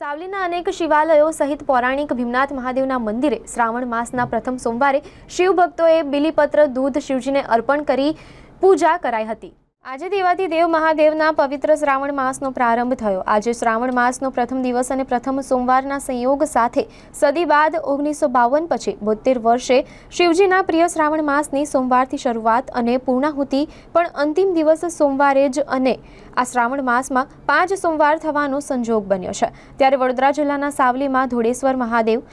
સાવલીના અનેક શિવાલયો સહિત પૌરાણિક ભીમનાથ મહાદેવના મંદિરે શ્રાવણ માસના પ્રથમ સોમવારે શિવ ભક્તોએ બિલીપત્ર, દૂધ, શિવજીને અર્પણ કરી પૂજા કરાઈ હતી. આજે દેવાથી દેવ મહાદેવના પવિત્ર શ્રાવણ માસનો પ્રારંભ થયો. આજે શ્રાવણ માસનો પ્રથમ દિવસ અને પ્રથમ સોમવારના સંયોગ સાથે સદી બાદ ઓગણીસો બાવન પછી બોતેર વર્ષે શિવજીના પ્રિય શ્રાવણ માસની સોમવારથી શરૂઆત અને પૂર્ણાહુતિ પણ અંતિમ દિવસ સોમવારે જ અને આ શ્રાવણ માસમાં પાંચ સોમવાર થવાનો સંજોગ બન્યો છે. ત્યારે વડોદરા જિલ્લાના સાવલીમાં ધોળેશ્વર મહાદેવ,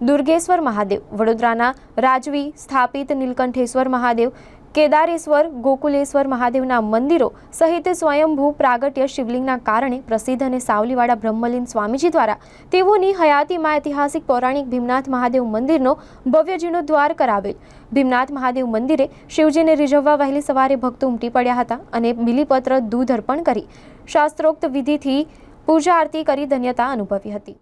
દુર્ગેશ્વર મહાદેવ, વડોદરાના રાજવી સ્થાપિત નીલકંઠેશ્વર મહાદેવ કેદારેશ્વર, ગોકુલેશ્વર મહાદેવના મંદિરો સહિત સ્વયંભૂ પ્રાગટ્ય શિવલિંગના કારણે પ્રસિદ્ધ અને સાવલીવાળા બ્રહ્મલીન સ્વામીજી દ્વારા તેઓની હયાતીમાં ઐતિહાસિક પૌરાણિક ભીમનાથ મહાદેવ મંદિરનો ભવ્ય જીર્ણોદ્વાર કરાવેલ. ભીમનાથ મહાદેવ મંદિરે શિવજીને રીઝવવા વહેલી સવારે ભક્તો ઉમટી પડ્યા હતા અને બિલીપત્ર દૂધ અર્પણ કરી શાસ્ત્રોક્ત વિધિથી પૂજા આરતી કરી ધન્યતા અનુભવી હતી.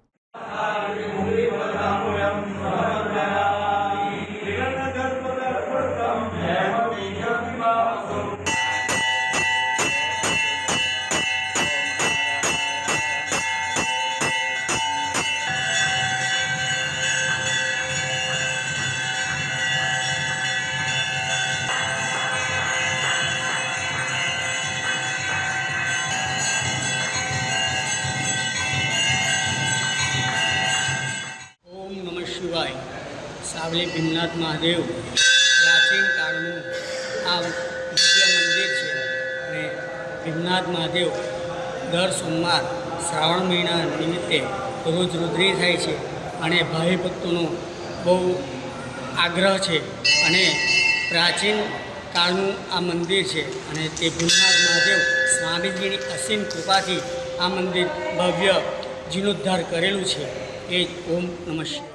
શિવાય સાવલી ભીમનાથ મહાદેવ પ્રાચીન કાળનું આ દિવ્ય મંદિર છે અને ભીમનાથ મહાદેવ દર સોમવાર શ્રાવણ મહિના નિમિત્તે રોજ રુદ્રી થાય છે અને ભાવિ ભક્તોનો બહુ આગ્રહ છે અને પ્રાચીન કાળનું આ મંદિર છે અને તે ભીમનાથ મહાદેવ સ્વામીજીની અસીમ કૃપાથી આ મંદિર ભવ્ય જીર્ણોદ્ધાર કરેલું છે એ ઓમ નમઃ શિવાય.